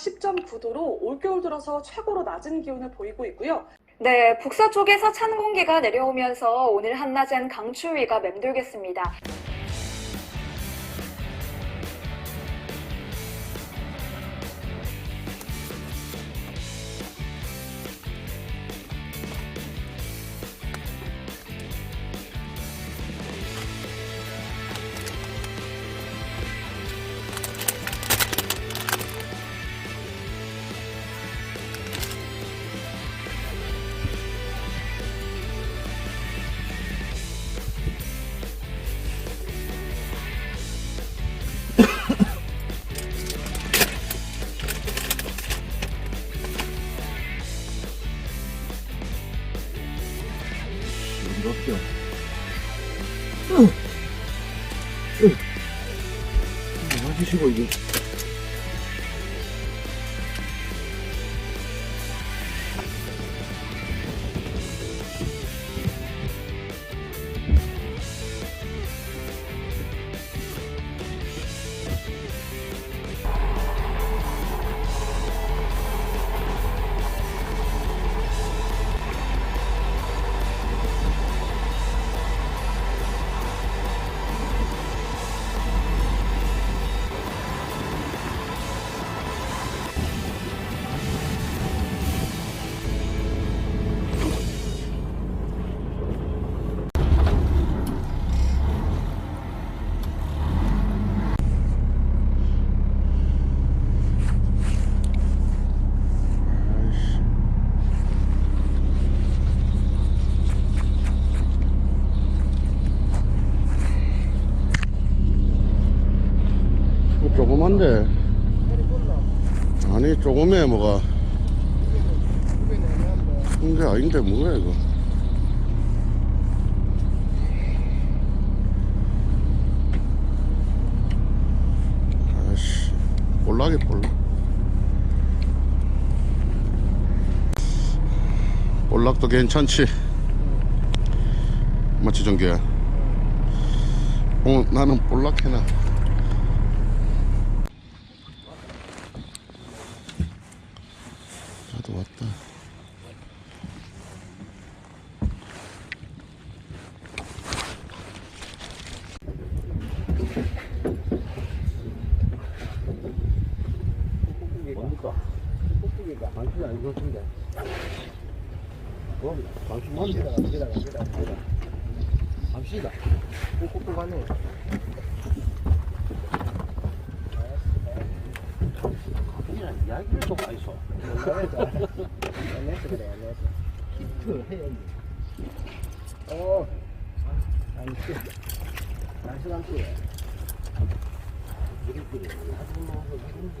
10.9도로 올겨울 들어서 최고로 낮은 기온을 보이고 있고요. 네, 북서쪽에서 찬 공기가 내려오면서 오늘 한낮엔 강추위가 맴돌겠습니다. 이렇게. 하시고 이게. 조그만데. 아니 조그매 뭐가. 큰게 아닌데 뭐야 이거? 아씨 볼락이 볼락. 볼락도 괜찮지? 맞지 정규야? 어 나는 볼락 해놔. 나도 왔다 뭡니까? 꼭두기가 방출이 안 좋던데. 뭐? 방출 뭔데? 기다가, 기다가, 기다가, 기다가. 갑시다. 꼭꼭하네. 그냥 이야기를 좀 하이소. 안내서 그래, 안내서. 히트 해야지. 어. 아니, 날씨 감시. 우리끼리 아주 뭐, 이런 거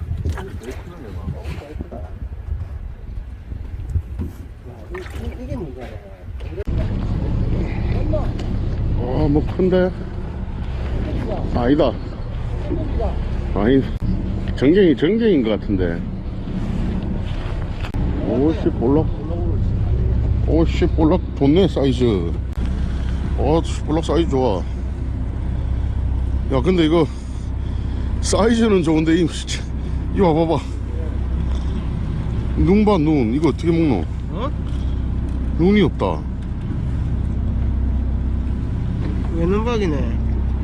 엄마, 어뭐 큰데. 아니다. 아니 정경이 정경인 것 같은데 오씨 볼락 오씨 볼락 좋네 사이즈 어 볼락 사이즈 좋아 야 근데 이거 사이즈는 좋은데 이이 거 봐봐 눈봐 눈 이거 어떻게 먹노 어? 눈이 없다 외눈박이네.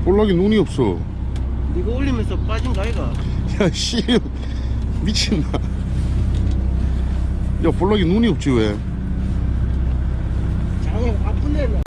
볼락이 눈이 없어 이거 올리면서 빠진 거 아이가? 야씨 미친나 야 볼락이 눈이 없지 왜 장애 아프네 나.